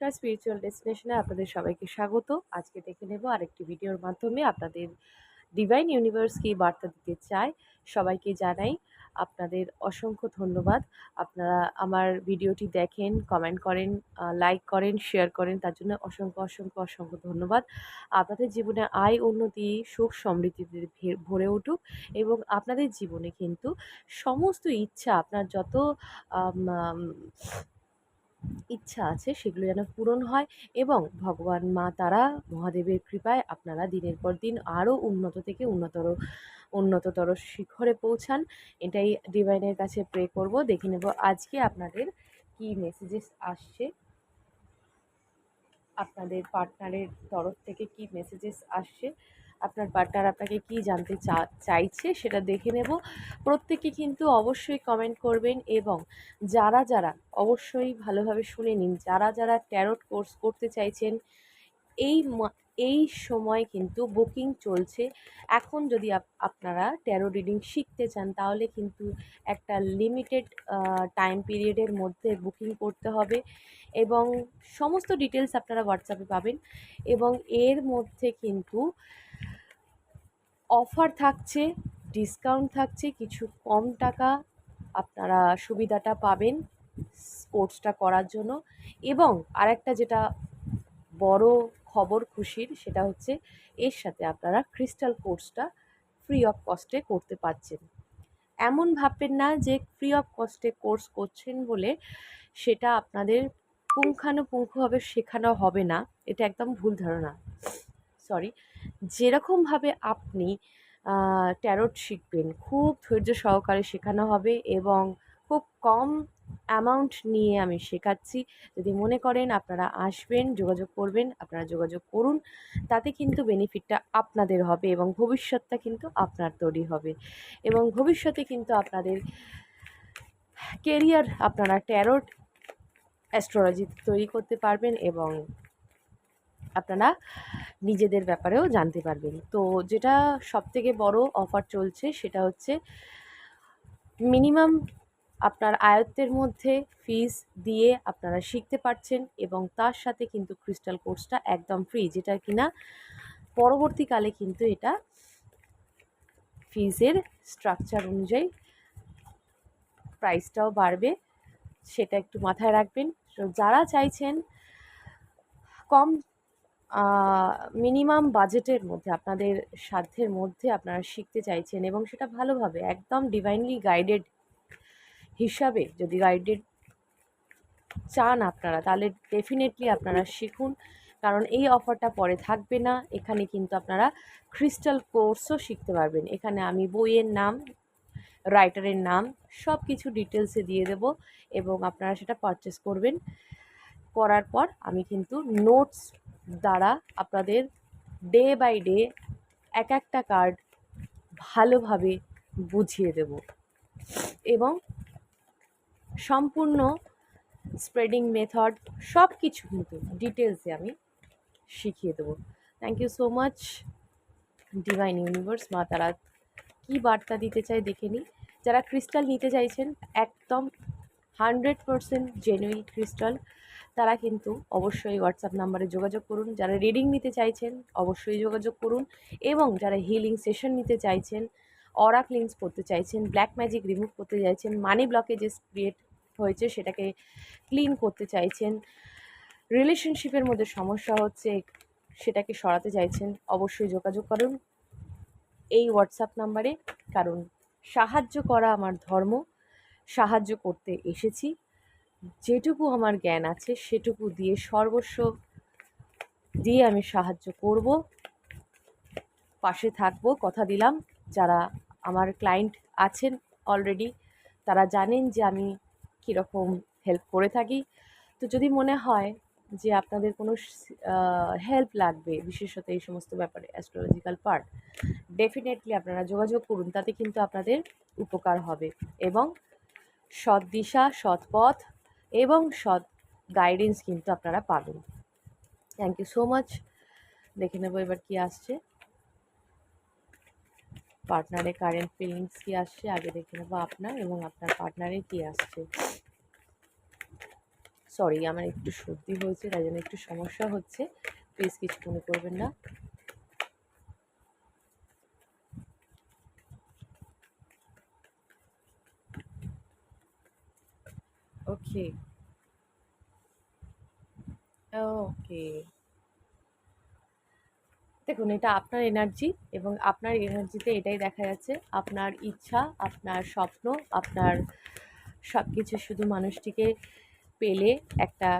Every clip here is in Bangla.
একটা স্পিরিচুয়াল ডেস্টিনেশনে আপনাদের সবাইকে স্বাগত। আজকে দেখে নেব আরেকটি ভিডিওর মাধ্যমে আপনাদের ডিভাইন ইউনিভার্স কি বার্তা দিতে চায় সবাইকে জানাই আপনাদের অসংখ্য ধন্যবাদ। আপনারা আমার ভিডিওটি দেখেন কমেন্ট করেন লাইক করেন শেয়ার করেন, তার জন্য অসংখ্য অসংখ্য অসংখ্য ধন্যবাদ। আপনাদের জীবনে আয়, উন্নতি, সুখ সমৃদ্ধিতে ভরে উঠুক এবং আপনাদের জীবনে কিন্তু সমস্ত ইচ্ছা, আপনার যত ইচ্ছা আছে সেগুলো যেন পূরণ হয় এবং ভগবান মা তারা মহাদেবের কৃপায় আপনারা দিনের পর দিন আরও উন্নত থেকে উন্নতর, উন্নততর শিখরে পৌঁছান। এটাই ডিভাইনের কাছে প্রে করব। দেখে নেব আজকে আপনাদের কি মেসেজেস আসছে। আপনাদের পার্টনারের তরফ থেকে কি মেসেজেস আসছে। আপনার পার্টনার আপনাকে কি জানতে চাইছে সেটা দেখে নেব। প্রত্যেকে কিন্তু অবশ্যই কমেন্ট করবেন এবং যারা যারা অবশ্যই ভালোভাবে শুনে নিন, যারা যারা ট্যারোট কোর্স করতে চাইছেন, এই এই সময় কিন্তু বুকিং চলছে। এখন যদি আপ- আপনারা ট্যারো রিডিং শিখতে চান, তাহলে কিন্তু একটা লিমিটেড টাইম পিরিয়ডের মধ্যে বুকিং করতে হবে এবং সমস্ত ডিটেলস আপনারা হোয়াটসঅ্যাপে পাবেন এবং এর মধ্যে কিন্তু অফার থাকছে ডিসকাউন্ট থাকছে, কিছু কম টাকা আপনারা সুবিধাটা পাবেন কোর্সটা করার জন্য এবং আরেকটা যেটা বড় খবর খুশির, সেটা হচ্ছে এর সাথে আপনারা ক্রিস্টাল কোর্সটা ফ্রি অফ কস্টে করতে পারছেন। এমন ভাববেন না যে ফ্রি অফ কস্টে কোর্স করছেন বলে সেটা আপনাদের পুঙ্খানুপুঙ্খভাবে শেখানো হবে না। এটা একদম ভুল ধারণা। সরি যেরকমভাবে আপনি ট্যারোট শিখবেন, খুব ধৈর্য সহকারে শেখানো হবে এবং খুব কম অ্যামাউন্ট নিয়ে আমি শেখাচ্ছি। যদি মনে করেন আপনারা আসবেন, যোগাযোগ করবেন, আপনারা যোগাযোগ করুন, তাতে কিন্তু বেনিফিটটা আপনাদের হবে এবং ভবিষ্যৎটা কিন্তু আপনার তৈরি হবে। এবং ভবিষ্যতে কিন্তু আপনাদের কেরিয়ার আপনারা ট্যারোট অ্যাস্ট্রোলজি তৈরি করতে পারবেন এবং আপনারা নিজেদের ব্যাপারেও জানতে পারবেন। তো যেটা সবথেকে বড় অফার চলছে সেটা হচ্ছে মিনিমাম আপনার আয়ত্তের মধ্যে ফিস দিয়ে আপনারা শিখতে পারছেন এবং তার সাথে কিন্তু ক্রিস্টাল কোর্সটা একদম ফ্রি যেটা কিনা পরবর্তীকালে কিন্তু এটা ফিজের স্ট্রাকচার অনুযায়ী প্রাইসটাও বাড়বে, সেটা একটু মাথায় রাখবেন। তো যারা চাইছেন কম মিনিমাম বাজেটের মধ্যে, আপনাদের সাধ্যের মধ্যে আপনারা শিখতে চাইছেন এবং সেটা ভালোভাবে, একদম ডিভাইনলি গাইডেড হিসাবে যদি গাইডেড চান আপনারা, তাহলে ডেফিনেটলি আপনারা শিখুন। কারণ এই অফারটা পরে থাকবে না। এখানে কিন্তু আপনারা ক্রিস্টাল কোর্সও শিখতে পারবেন। এখানে আমি বইয়ের নাম রাইটারের নাম সব কিছু ডিটেলসে দিয়ে দেব এবং আপনারা সেটা পারচেস করবেন। করার পর আমি কিন্তু নোটস দ্বারা আপনাদের ডে বাই ডে এক একটা কার্ড ভালোভাবে বুঝিয়ে দেব। এবং সম্পূর্ণ স্প্রেডিং মেথড সব কিছু কিন্তু ডিটেলসে আমি শিখিয়ে দেবো। Thank you so much divine universe মা তারা কী বার্তা দিতে চায় দেখে নিই। যারা ক্রিস্টাল নিতে চাইছেন, একদম হান্ড্রেড পারসেন্ট জেনুইন ক্রিস্টাল তারা কিন্তু অবশ্যই হোয়াটসঅ্যাপ নাম্বারে যোগাযোগ করুন। যারা রিডিং নিতে চাইছেন, অবশ্যই যোগাযোগ করুন। এবং যারা হিলিং সেশন নিতে চাইছেন অরা ক্লিনস করতে চাইছেন ব্ল্যাক ম্যাজিক রিমুভ করতে চাইছেন মানি ব্লকেজেস ক্রিয়েট হয়েছে, সেটাকে ক্লিন করতে চাইছেন। রিলেশনশিপের মধ্যে সমস্যা হচ্ছে, সেটাকে সরাতে চাইছেন, অবশ্যই যোগাযোগ করুন। এই হোয়াটসঅ্যাপ নাম্বারে কারণ সাহায্য করা আমার ধর্ম, সাহায্য করতে এসেছি। যেটুকু আমার জ্ঞান আছে, সেটুকু দিয়ে সর্বস্ব দিয়ে আমি সাহায্য করব। পাশে থাকব, কথা দিলাম। যারা আমার ক্লায়েন্ট আছেন অলরেডি তারা জানেন যে আমি কীরকম হেল্প করে থাকি। তো যদি মনে হয় যে আপনাদের কোনো হেল্প লাগবে, বিশেষত এই সমস্ত ব্যাপারে অ্যাস্ট্রোলজিক্যাল পার্ট ডেফিনেটলি আপনারা যোগাযোগ করুন, তাতে কিন্তু আপনাদের উপকার হবে এবং সৎ দিশা, সৎ পথ এবং সৎ গাইডেন্স কিন্তু আপনারা পাবেন। থ্যাংক ইউ সো মাচ দেখে নেব এবার কি আসছে। পার্টনারের কারেন্ট ফিলিংস কি আসছে, আগে দেখে নেব আপনার এবং আপনার পার্টনারের কি আসছে। সরি আমার একটু সর্দি হয়েছে, তাই জন্য একটু সমস্যা হচ্ছে। প্লিজ কিছু মনে করবেন না। ওকে ওকে দেখুন, এটা আপনার এনার্জি এবং আপনার এনার্জিতে এটাই দেখা যাচ্ছে। আপনার ইচ্ছা, আপনার স্বপ্ন, আপনার সব কিছু শুধু মানুষটিকে পেলে একটা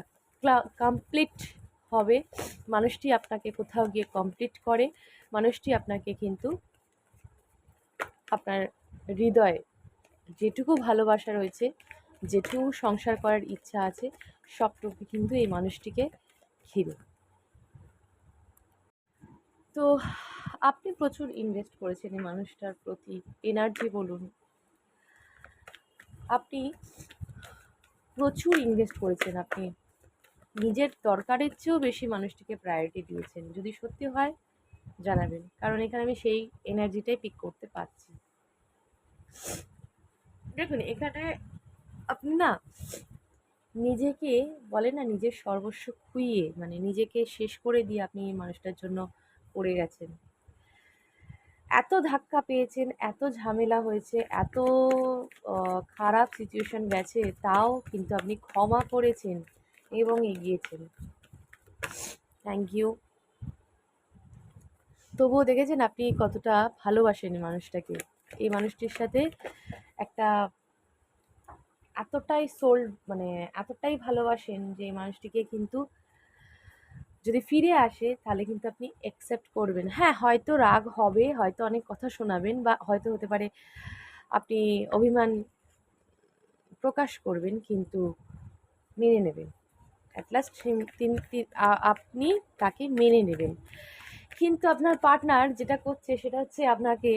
কমপ্লিট হবে। মানুষটি আপনাকে কোথাও গিয়ে কমপ্লিট করে। মানুষটি আপনাকে কিন্তু আপনার হৃদয়ে যেটুকু ভালোবাসা রয়েছে, যেটুকু সংসার করার ইচ্ছা আছে, সবটুকু কিন্তু এই মানুষটিকে ঘিরে। তো আপনি প্রচুর ইনভেস্ট করেছেন এই মানুষটার প্রতি এনার্জি বলুন। আপনি প্রচুর ইনভেস্ট করেছেন আপনি। নিজের দরকারের চেয়েও বেশি মানুষটিকে প্রায়োরিটি দিয়েছেন। যদি সত্যি হয়, জানাবেন। কারণ এখানে আমি সেই এনার্জিটাই পিক করতে পারছি। দেখুন, এখানে আপনি না নিজেকে বলে না, নিজের সর্বস্ব খুইয়ে মানে নিজেকে শেষ করে দিয়ে আপনি এই মানুষটার জন্য পড়ে গেছেন। এত ধাক্কা পেয়েছেন, এত ঝামেলা হয়েছে, এত খারাপ সিচুয়েশন গেছে, তাও কিন্তু আপনি ক্ষমা করেছেন এবং এগিয়েছেন। থ্যাংক ইউ তবুও দেখেছেন আপনি কতটা ভালোবাসেন মানুষটাকে। এই মানুষটির সাথে একটা এতটাই সোল মানে এতটাই ভালোবাসেন যে মানুষটিকে কিন্তু যদি ফিরে আসে, তাহলে কিন্তু আপনি অ্যাকসেপ্ট করবেন। হ্যাঁ হয়তো রাগ হবে, হয়তো অনেক কথা শোনাবেন বা হয়তো হতে পারে আপনি অভিমান প্রকাশ করবেন, কিন্তু মেনে নেবেন। অ্যাট লাস্ট তিনি আপনি তাকে মেনে নেবেন। কিন্তু আপনার পার্টনার যেটা করছে, সেটা হচ্ছে আপনাকে,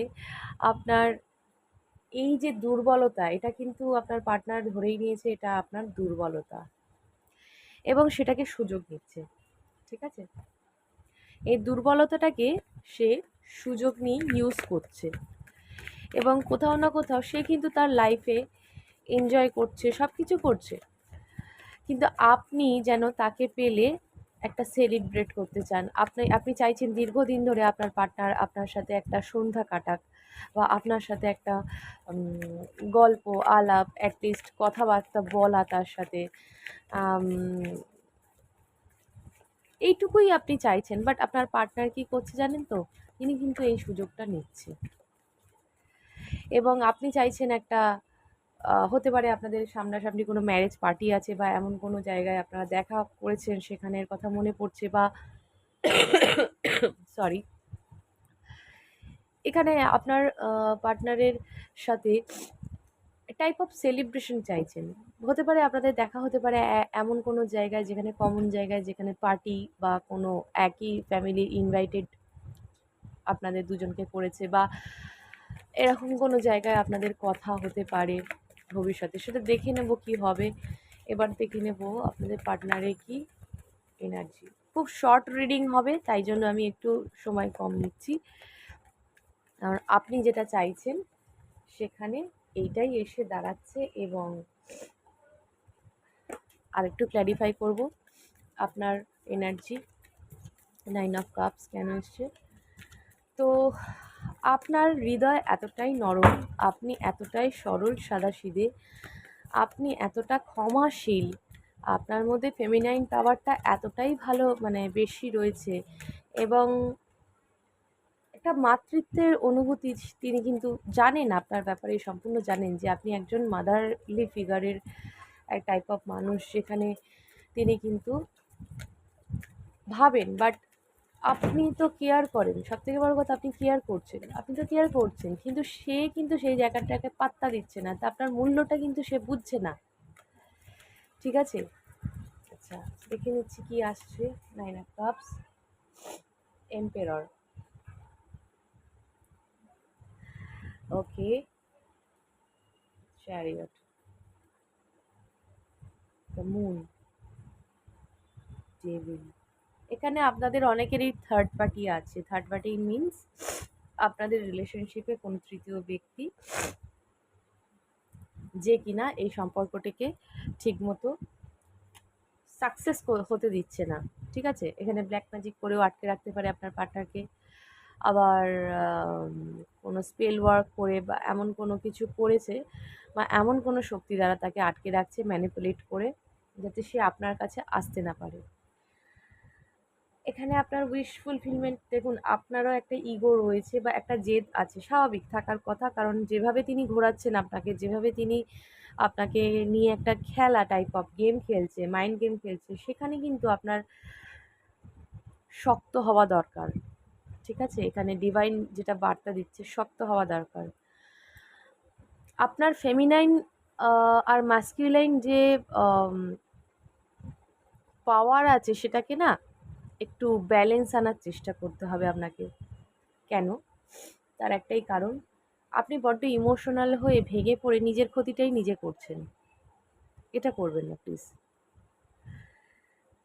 আপনার এই যে দুর্বলতা, এটা কিন্তু আপনার পার্টনার ধরেই নিয়েছে, এটা আপনার দুর্বলতা। এবং সেটাকে সুযোগ নিচ্ছে ঠিক আছে? এই দুর্বলতাটাকে সে সুযোগ নিয়ে ইউজ করছে। এবং কোথাও না কোথাও সে কিন্তু তার লাইফে এনজয় করছে সব কিছু করছে। কিন্তু আপনি যেন তাকে পেলে একটা সেলিব্রেট করতে চান। আপনি আপনি চাইছেন দীর্ঘদিন ধরে আপনার পার্টনার আপনার সাথে একটা সন্ধ্যা কাটাক বা আপনার সাথে একটা গল্প, আলাপ অ্যাটলিস্ট কথাবার্তা বলা তার সাথে। এইটুকুই আপনি চাইছেন বাট আপনার পার্টনার কি করছে জানেন তো? তিনি কিন্তু এই সুযোগটা নিচ্ছে। এবং আপনি চাইছেন একটা হতে পারে আপনাদের সামনাসামনি কোনো ম্যারেজ পার্টি আছে বা এমন কোনো জায়গায় আপনারা দেখা করেছেন, সেখানের কথা মনে পড়ছে বা সরি এখানে আপনার পার্টনারের সাথে টাইপ অফ সেলিব্রেশন চাইছেন। হতে পারে আপনাদের দেখা হতে পারে এমন কোনো জায়গায় যেখানে কমন জায়গায় যেখানে পার্টি বা কোনো একই ফ্যামিলি ইনভাইটেড আপনাদের দুজনকে করেছে বা এরকম কোনো জায়গায় আপনাদের কথা হতে পারে ভবিষ্যতে। সেটা দেখে নেব কি হবে। এবার দেখে নেব আপনাদের পার্টনারে কি এনার্জি খুব শর্ট রিডিং হবে, তাই জন্য আমি একটু সময় কম নিচ্ছি। আর আপনি যেটা চাইছেন সেখানে এইটাই এসে দাঁড়াচ্ছে এবং আর একটু ক্ল্যারিফাই করব। আপনার এনার্জি নাইন অফ কাপস কেন এসছে? তো আপনার হৃদয় এতটাই নরম, আপনি এতটাই সরল সাদাসিধে, আপনি এতটা ক্ষমাশীল, আপনার মধ্যে ফেমিনাইন পাওয়ারটা এতটাই ভালো মানে বেশি রয়েছে এবং একটা মাতৃত্বের অনুভূতি তিনি কিন্তু জানেন, আপনার ব্যাপারে সম্পূর্ণ জানেন যে আপনি একজন মাদারলি ফিগারের এক টাইপ অফ মানুষ যেখানে তিনি কিন্তু ভাবেন। বাট আপনি তো কেয়ার করেন সব থেকে বড় কথা আপনি কেয়ার করছেন। আপনি তো কেয়ার করছেন, কিন্তু সে কিন্তু সেই জায়গাটাকে পাত্তা দিচ্ছে না, তা আপনার মূল্যটা কিন্তু সে বুঝছে না। ঠিক আছে? আচ্ছা দেখে নিচ্ছি কি আসছে। Nine of cups emperor okay chariot the moon devil এখানে আপনাদের অনেকেরই থার্ড পার্টি আছে। থার্ড পার্টি মিনস আপনাদের রিলেশনশিপে কোনো তৃতীয় ব্যক্তি যে কিনা এই সম্পর্কটিকে ঠিকমতো সাকসেস হতে দিচ্ছে না। ঠিক আছে? এখানে ব্ল্যাক ম্যাজিক করেও আটকে রাখতে পারে আপনার পার্টনারকে আবার কোনো স্পেল ওয়ার্ক করে বা এমন কোনো কিছু করেছে বা এমন কোনো শক্তি দ্বারা তাকে আটকে রাখছে ম্যানিপুলেট করে যাতে সে আপনার কাছে আসতে না পারে। এখানে আপনার উইশ ফুলফিলমেন্ট দেখুন, আপনারও একটা ইগো রয়েছে বা একটা জেদ আছে, স্বাভাবিক থাকার কথা। কারণ যেভাবে তিনি ঘোরাচ্ছেন আপনাকে, যেভাবে তিনি আপনাকে নিয়ে একটা খেলা টাইপ অফ গেম খেলছে মাইন্ড গেম খেলছে, সেখানে কিন্তু আপনার শক্ত হওয়া দরকার। ঠিক আছে? এখানে ডিভাইন যেটা বার্তা দিচ্ছে, শক্ত হওয়া দরকার। আপনার ফেমিনাইন আর মাস্কিউলাইন যে পাওয়ার আছে সেটাকে না একটু ব্যালেন্স আনার চেষ্টা করতে হবে আপনাকে। কেন? তার একটাই কারণ, আপনি বড্ড ইমোশনাল হয়ে ভেঙে পড়ে নিজের ক্ষতিটাই নিজে করছেন। এটা করবেন না প্লিজ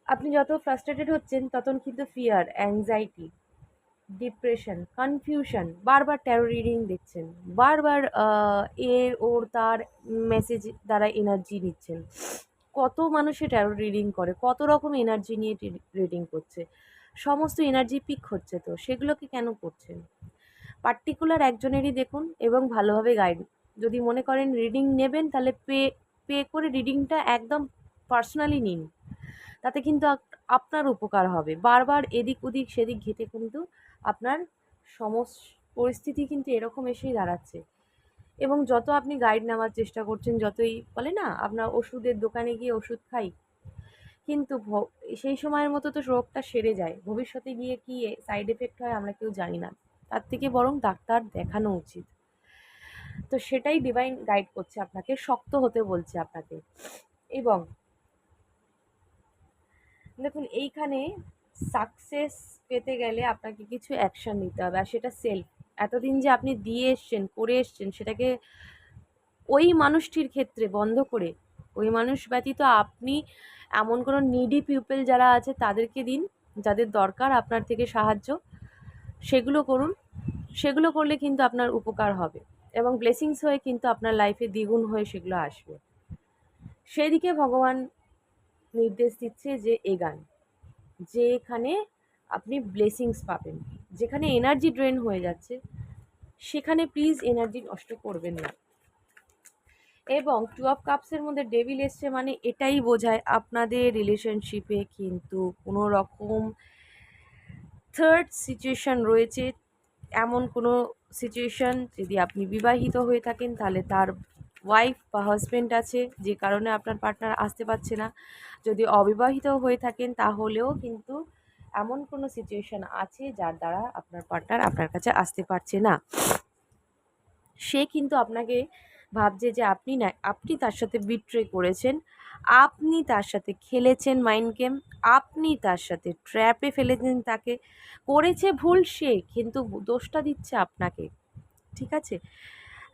আপনি যত ফ্রাস্ট্রেটেড হচ্ছেন তখন কিন্তু ফিয়ার অ্যাংজাইটি ডিপ্রেশন কনফিউশন বারবার ট্যারো রিডিং দেখছেন, বারবার এর, ওর, তার মেসেজ দ্বারা এনার্জি নিচ্ছেন। কত মানুষে ট্যারো রিডিং করে, কত রকম এনার্জি নিয়ে রিডিং করছে। সমস্ত এনার্জি পিক হচ্ছে তো, সেগুলোকে কেন করছেন? পার্টিকুলার একজনেরই দেখুন এবং ভালোভাবে গাইড যদি মনে করেন রিডিং নেবেন, তাহলে পে পে করে রিডিংটা একদম পার্সোনালি নিন। তাতে কিন্তু আপনার উপকার হবে। বারবার এদিক ওদিক, সেদিক ঘেটে কিন্তু আপনার সমস, পরিস্থিতি কিন্তু এরকম এসেই দাঁড়াচ্ছে। এবং যত আপনি গাইড নেওয়ার চেষ্টা করছেন, যতই বলে না আপনার ওষুধের দোকানে গিয়ে ওষুধ খাই, কিন্তু সেই সময়ের মতো তো রোগটা সেরে যায়। ভবিষ্যতে গিয়ে কী সাইড এফেক্ট হয় আমরা কেউ জানি না। তার থেকে বরং ডাক্তার দেখানো উচিত। তো সেটাই ডিভাইন গাইড করছে আপনাকে, শক্ত হতে বলছে আপনাকে। এবং দেখুন, এইখানে সাকসেস পেতে গেলে আপনাকে কিছু অ্যাকশন নিতে হবে। আর সেটা সেলফ এতদিন যে আপনি দিয়ে এসছেন, করে এসছেন, সেটাকে ওই মানুষটির ক্ষেত্রে বন্ধ করে, ওই মানুষ ব্যতীত আপনি এমন কোনো নিডি পিপল যারা আছে, তাদেরকে দিন। যাদের দরকার আপনার থেকে সাহায্য, সেগুলো করুন। সেগুলো করলে কিন্তু আপনার উপকার হবে এবং ব্লেসিংস হয়ে কিন্তু আপনার লাইফে দ্বিগুণ হয়ে সেগুলো আসবে। সেদিকে ভগবান নির্দেশ দিচ্ছে যে এগান। যেখানে আপনি ব্লেসিংস পাবেন। যেখানে এনার্জি ড্রেন হয়ে যাচ্ছে, সেখানে প্লিজ এনার্জি নষ্ট করবেন না। এবং টু অফ কাপসের মধ্যে ডেভিল এসছে মানে এটাই বোঝায় আপনাদের রিলেশনশিপে কিন্তু কোনো রকম থার্ড সিচুয়েশান রয়েছে। এমন কোনো সিচুয়েশান যদি আপনি বিবাহিত হয়ে থাকেন, তাহলে তার ওয়াইফ বা হাজব্যান্ড আছে, যে কারণে আপনার পার্টনার আসতে পারছে না। যদি অবিবাহিত হয়ে থাকেন, তাহলেও কিন্তু এমন কোনো সিচুয়েশান আছে যার দ্বারা আপনার পার্টনার আপনার কাছে আসতে পারছে না। সে কিন্তু আপনাকে ভাবছে যে আপনি না, আপনি তার সাথে বিট্রে করেছেন, আপনি তার সাথে খেলেছেন মাইন্ড গেম আপনি তার সাথে ট্র্যাপে ফেলেছেন তাকে। করেছে ভুল সে, কিন্তু দোষটা দিচ্ছে আপনাকে। ঠিক আছে?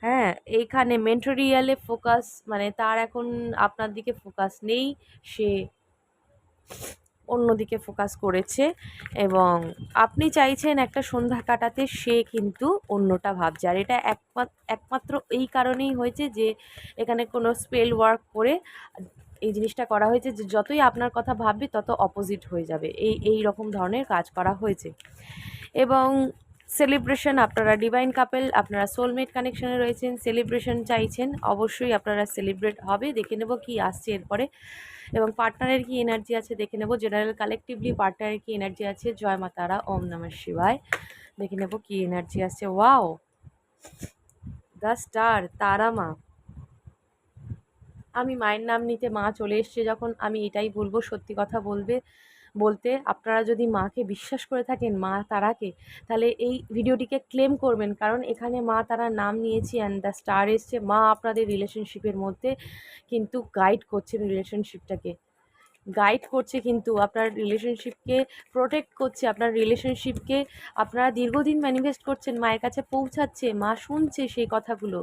হ্যাঁ এইখানে মেন্টোরিয়ালে ফোকাস মানে তার এখন আপনার দিকে ফোকাস নেই, সে অন্যদিকে ফোকাস করেছে এবং আপনি চাইছেন একটা সন্ধ্যা কাটাতে, সে কিন্তু অন্যটা ভাবছে। আর এটা একমাত্র এই কারণেই হয়েছে যে এখানে কোনো স্পেল ওয়ার্ক করে এই জিনিসটা করা হয়েছে যে যতই আপনার কথা ভাববে তত অপোজিট হয়ে যাবে। এই এই রকম ধরনের কাজ করা হয়েছে। এবং সেলিব্রেশন আপনারা ডিভাইন কাপেল আপনারা সোলমেট কানেকশনে রয়েছেন সেলিব্রেশন চাইছেন, অবশ্যই আপনারা সেলিব্রেট হবে, দেখে নেব কি আসছে এরপরে। এবং পার্টনারের কি এনার্জি আছে, দেখে নেব জেনারেল কালেকটিভলি পার্টনারের কি এনার্জি আছে, জয় মা তারা, ওম নমঃ শিবায়। দেখে নেব কি এনার্জি আছে ওয়াও! দ্য স্টার তারা মা। আমি মায়ের নাম নিতে মা চলে এসছে যখন, আমি এটাই বলব, সত্যি কথা বলবে। বলতে আপনারা যদি মাকে বিশ্বাস করে থাকেন, মা তারাকে, তাহলে এই ভিডিওটিকে ক্লেম করবেন। কারণ এখানে মা তারার নাম নিয়েছি অ্যান্ড দ্য স্টার এসছে। মা আপনাদের রিলেশনশিপের মধ্যে কিন্তু গাইড করছেন রিলেশনশিপটাকে গাইড করছে কিন্তু আপনার রিলেশনশিপকে প্রোটেক্ট করছে, আপনার রিলেশনশিপকে আপনারা দীর্ঘদিন ম্যানিফেস্ট করছেন, মায়ের কাছে পৌঁছাচ্ছে, মা শুনছে সেই কথাগুলো।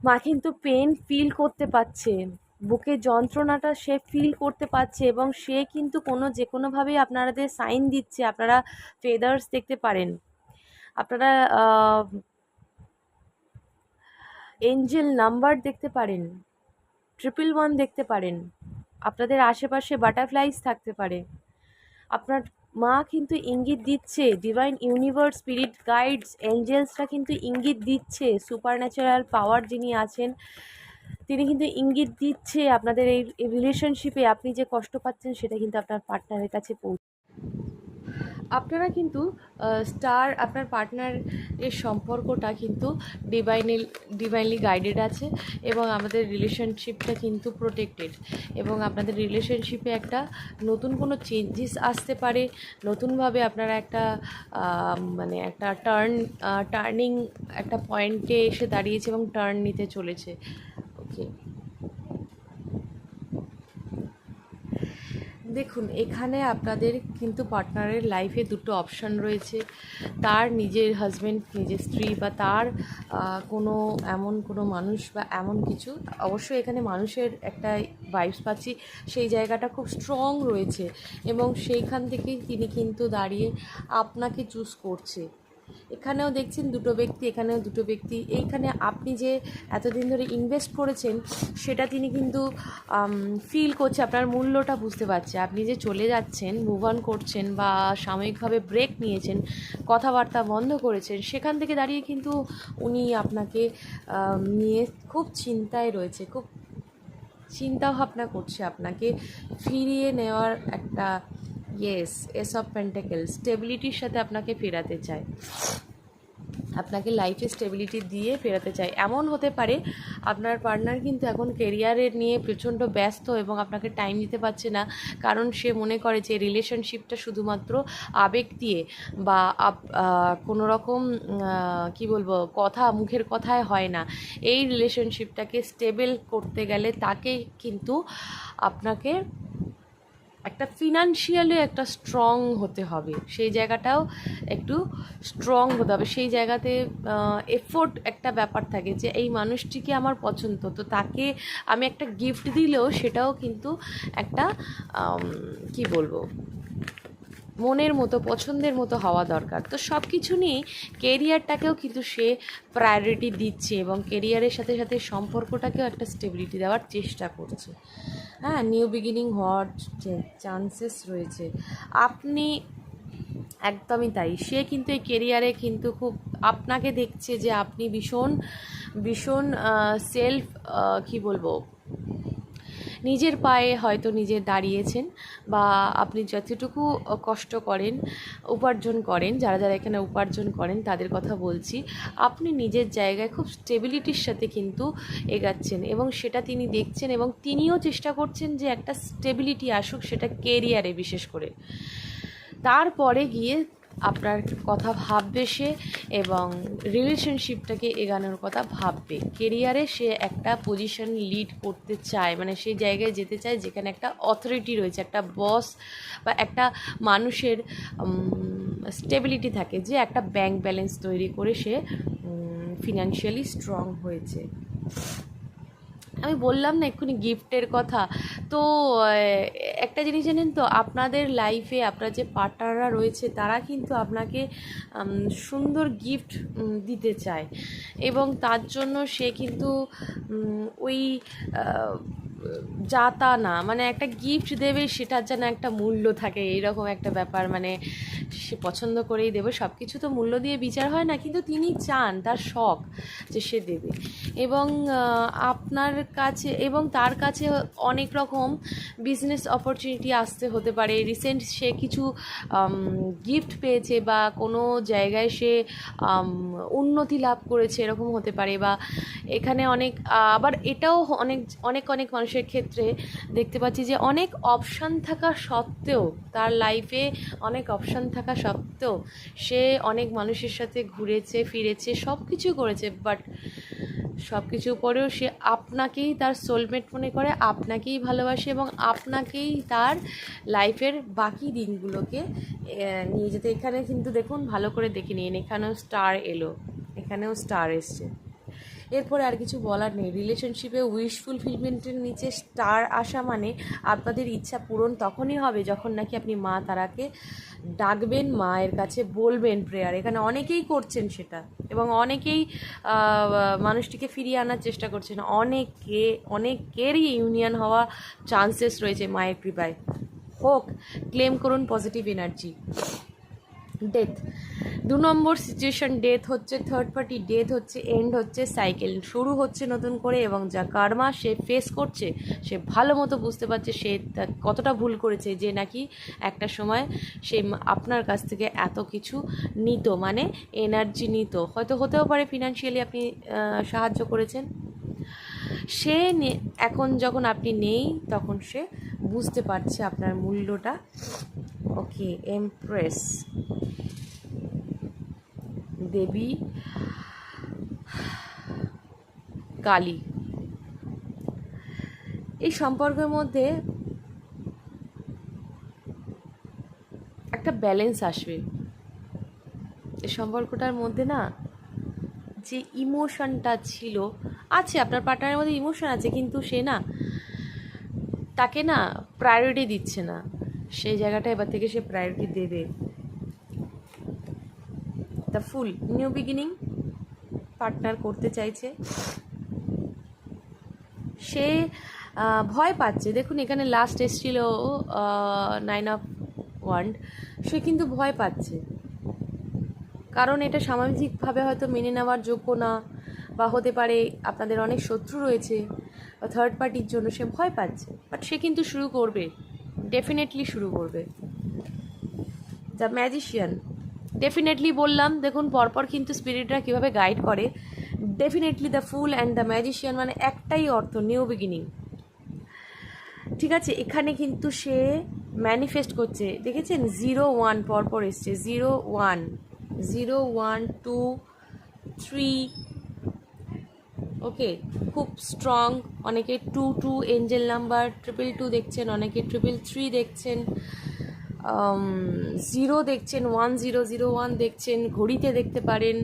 মা কিন্তু পেন ফিল করতে পারছে। বুকের যন্ত্রণাটা সে ফিল করতে পারছে এবং সে কিন্তু কোনো যে কোনোভাবেই আপনাদের সাইন দিচ্ছে। আপনারা ফেদার্স দেখতে পারেন। আপনারা এঞ্জেল নাম্বার দেখতে পারেন। ট্রিপল ওয়ান দেখতে পারেন। আপনাদের আশেপাশে বাটারফ্লাইস থাকতে পারে। আপনার মা কিন্তু ইঙ্গিত দিচ্ছে। ডিভাইন ইউনিভার্স স্পিরিট গাইডস এঞ্জেলসরা কিন্তু ইঙ্গিত দিচ্ছে। সুপার ন্যাচারাল পাওয়ার যিনি আছেন তিনি কিন্তু ইঙ্গিত দিচ্ছে আপনাদের এই রিলেশনশিপে আপনি যে কষ্ট পাচ্ছেন সেটা কিন্তু আপনার পার্টনারের কাছে পৌঁছ আপনারা কিন্তু স্টার আপনার পার্টনারের সম্পর্কটা কিন্তু ডিভাইনি ডিভাইনলি গাইডেড আছে এবং আমাদের রিলেশনশিপটা কিন্তু প্রোটেক্টেড এবং আপনাদের রিলেশনশিপে একটা নতুন কোনো চেঞ্জেস আসতে পারে, নতুনভাবে আপনারা একটা মানে একটা টার্ন টার্নিং একটা পয়েন্টে এসে দাঁড়িয়েছে এবং টার্ন নিতে চলেছে। ওকে দেখুন, এখানে আপনাদের কিন্তু পার্টনারের লাইফে দুটো অপশান রয়েছে। তার নিজের হাজব্যান্ড নিজের স্ত্রী বা তার কোনো এমন কোনো মানুষ বা এমন কিছু, অবশ্যই এখানে মানুষের একটা ভাইবস পাচ্ছি। সেই জায়গাটা খুব স্ট্রং রয়েছে এবং সেইখান থেকেই তিনি কিন্তু দাঁড়িয়ে আপনাকে চুজ করছে। এখানেও দেখছেন দুটো ব্যক্তি, এখানেও দুটো ব্যক্তি। এইখানে আপনি যে এতদিন ধরে ইনভেস্ট করেছেন, সেটা তিনি কিন্তু ফিল করছে, আপনার মূল্যটা বুঝতে পারছে। আপনি যে চলে যাচ্ছেন মুভ অন করছেন বা সাময়িকভাবে ব্রেক নিয়েছেন, কথাবার্তা বন্ধ করেছেন, সেখান থেকে দাঁড়িয়ে কিন্তু উনি আপনাকে নিয়ে খুব চিন্তায় রয়েছে, খুব চিন্তা ভাবনা করছে আপনাকে ফিরিয়ে নেওয়ার একটা ইয়েস এস অফ পেন্টাকেল স্টেবিলিটির সাথে আপনাকে ফেরাতে চায়। আপনাকে লাইফে স্টেবিলিটি দিয়ে ফেরাতে চায়। এমন হতে পারে আপনার পার্টনার কিন্তু এখন কেরিয়ারের নিয়ে প্রচণ্ড ব্যস্ত এবং আপনাকে টাইম দিতে পারছে না, কারণ সে মনে করে যে রিলেশনশিপটা শুধুমাত্র আবেগ দিয়ে বা কোনো রকম কি বলব, কথা, মুখের কথায় হয় না। এই রিলেশনশিপটাকে স্টেবল করতে গেলে তাকে কিন্তু আপনাকে একটা ফিনান্সিয়ালি একটা স্ট্রং হতে হবে। সেই জায়গাটাও একটু স্ট্রং হতে হবে। সেই জায়গাতে এফোর্ট একটা ব্যাপার থাকে যে, এই মানুষটিকে আমার পছন্দ? তো তাকে আমি একটা গিফট দিলেও সেটাও কিন্তু একটা কি বলব? মনের মতো, পছন্দের মতো হওয়া দরকার। তো সব কিছু নিয়ে কেরিয়ারটাকেও কিন্তু সে প্রায়োরিটি দিচ্ছে এবং কেরিয়ারের সাথে সাথে সম্পর্কটাকেও একটা স্টেবিলিটি দেওয়ার চেষ্টা করছে। হ্যাঁ নিউ বিগিনিং হওয়ার চান্সেস রয়েছে। আপনি একদমই তাই। সে কিন্তু এই কেরিয়ারে কিন্তু খুব আপনাকে দেখছে যে আপনি ভীষণ ভীষণ সেলফ কি বলব নিজের পায়ে হয়তো নিজে দাঁড়িয়েছেন বা আপনি যতটুকু কষ্ট করেন, উপার্জন করেন, যারা যারা এখানে উপার্জন করেন তাদের কথা বলছি, আপনি নিজের জায়গায় খুব স্টেবিলিটির সাথে কিন্তু এগাচ্ছেন এবং সেটা তিনি দেখছেন এবং তিনিও চেষ্টা করছেন যে একটা স্টেবিলিটি আসুক সেটা কেরিয়ারে বিশেষ করে। তারপরে গিয়ে আপনার কথা ভাববে সে এবং রিলেশনশিপটাকে এগানোর কথা ভাববে। কেরিয়ারে সে একটা পজিশন লিড করতে চায় মানে সেই জায়গায় যেতে চায় যেখানে একটা অথরিটি রয়েছে, একটা বস বা একটা মানুষের স্টেবিলিটি থাকে যে একটা ব্যাংক ব্যালেন্স তৈরি করে সে ফিনান্সিয়ালি স্ট্রং হয়েছে। আমি বললাম না এক্ষুনি গিফটের কথা। তো একটা জিনিস জানেন তো, আপনাদের লাইফে আপনার যে পার্টনাররা রয়েছে, তারা কিন্তু আপনাকে সুন্দর গিফট দিতে চায়। এবং তার জন্য সে কিন্তু ওই যা তা না মানে একটা গিফট দেবে সেটার যেন একটা মূল্য থাকে এইরকম একটা ব্যাপার মানে সে পছন্দ করেই দেবে সব কিছু তো মূল্য দিয়ে বিচার হয় না, কিন্তু তিনি চান, তার শখ যে সে দেবে। এবং আপনার কাছে, এবং তার কাছে অনেক রকম বিজনেস অপরচুনিটি আসতে হতে পারে। রিসেন্ট সে কিছু গিফট পেয়েছে বা কোনো জায়গায় সে উন্নতি লাভ করেছে, এরকম হতে পারে বা এখানে অনেক আবার এটাও অনেক অনেক অনেক মানুষের ক্ষেত্রে দেখতে পাচ্ছি যে অনেক অপশান থাকা সত্ত্বেও, তার লাইফে অনেক অপশান থাকা সত্ত্বেও সে অনেক মানুষের সাথে ঘুরেছে, ফিরেছে সব কিছু করেছে বাট সব কিছু পরেও সে আপনাকেই তার সোলমেট মনে করে, আপনাকেই ভালোবাসে এবং আপনাকেই তার লাইফের বাকি দিনগুলোকে নিয়ে যেতে। এখানে কিন্তু দেখুন, ভালো করে দেখে নিন। এখানেও স্টার এলো, এখানেও স্টার এসছে। এরপরে আর কিছু বলার নেই। রিলেশনশিপে উইশ ফুলফিলমেন্টের নিচে স্টার আসা মানে আপনাদের ইচ্ছা পূরণ তখনই হবে যখন নাকি আপনি মা তারাকে ডাকবেন, মায়ের কাছে বলবেন প্রেয়ার এখানে অনেকেই করছেন সেটা এবং অনেকেই মানুষটিকে ফিরিয়ে আনার চেষ্টা করছেন। অনেকে, অনেকেরই ইউনিয়ন হওয়া চান্সেস রয়েছে মায়ের কৃপায়। হোক ক্লেম করুন পজিটিভ এনার্জি ডেথ দু নম্বর সিচুয়েশন ডেথ হচ্ছে থার্ড পার্টি ডেথ হচ্ছে এন্ড হচ্ছে সাইকেল শুরু হচ্ছে নতুন করে এবং যা কার্মা সে ফেস করছে, সে ভালো মতো বুঝতে পারছে সে কতটা ভুল করেছে যে নাকি একটা সময় সে আপনার কাছ থেকে এত কিছু নিত মানে এনার্জি নিত। হয়তো হতেও পারে ফিনান্সিয়ালি আপনি সাহায্য করেছেন। সে এখন যখন আপনি নেই, তখন সে বুঝতে পারছে আপনার মূল্যটা। ওকে এমপ্রেস দেবী কালী এই সম্পর্কের মধ্যে একটা ব্যালেন্স আসবে। এই সম্পর্কটার মধ্যে না যে ইমোশনটা ছিল, আছে, আপনার পার্টনারের মধ্যে ইমোশন আছে, কিন্তু সে না তাকে না প্রায়োরিটি দিচ্ছে না। সেই জায়গাটা এবার থেকে সে প্রায়োরিটি দেবে। The fool new beginning partner করতে চাইছে। সে ভয় পাচ্ছে। দেখুন, এখানে লাস্ট এসেছিল নাইন অফ ওয়ান্ড সে কিন্তু ভয় পাচ্ছে। কারণ এটা সামাজিকভাবে হয়তো মেনে নেওয়ার যোগ্য না, বা হতে পারে আপনাদের অনেক শত্রু রয়েছে, বা থার্ড পার্টির জন্য সে ভয় পাচ্ছে। বাট সে কিন্তু শুরু করবে। ডেফিনেটলি শুরু করবে। দ্য ম্যাজিশিয়ান ডেফিনেটলি বললাম দেখুন পরপর কিন্তু স্পিরিটরা কীভাবে গাইড করে। Definitely the fool and the magician মানে একটাই অর্থ নিউ বিগিনিং ঠিক আছে এখানে কিন্তু সে ম্যানিফেস্ট করছে। দেখেছেন? জিরো ওয়ান পরপর এসছে। Zero one zero one two three okay খুব স্ট্রং অনেকে two two angel number triple two দেখছেন, অনেকে ট্রিপল থ্রি দেখছেন জিরো দেখছেন ওয়ান জিরো জিরো ওয়ান দেখছেন, ঘড়িতে দেখতে পারেন।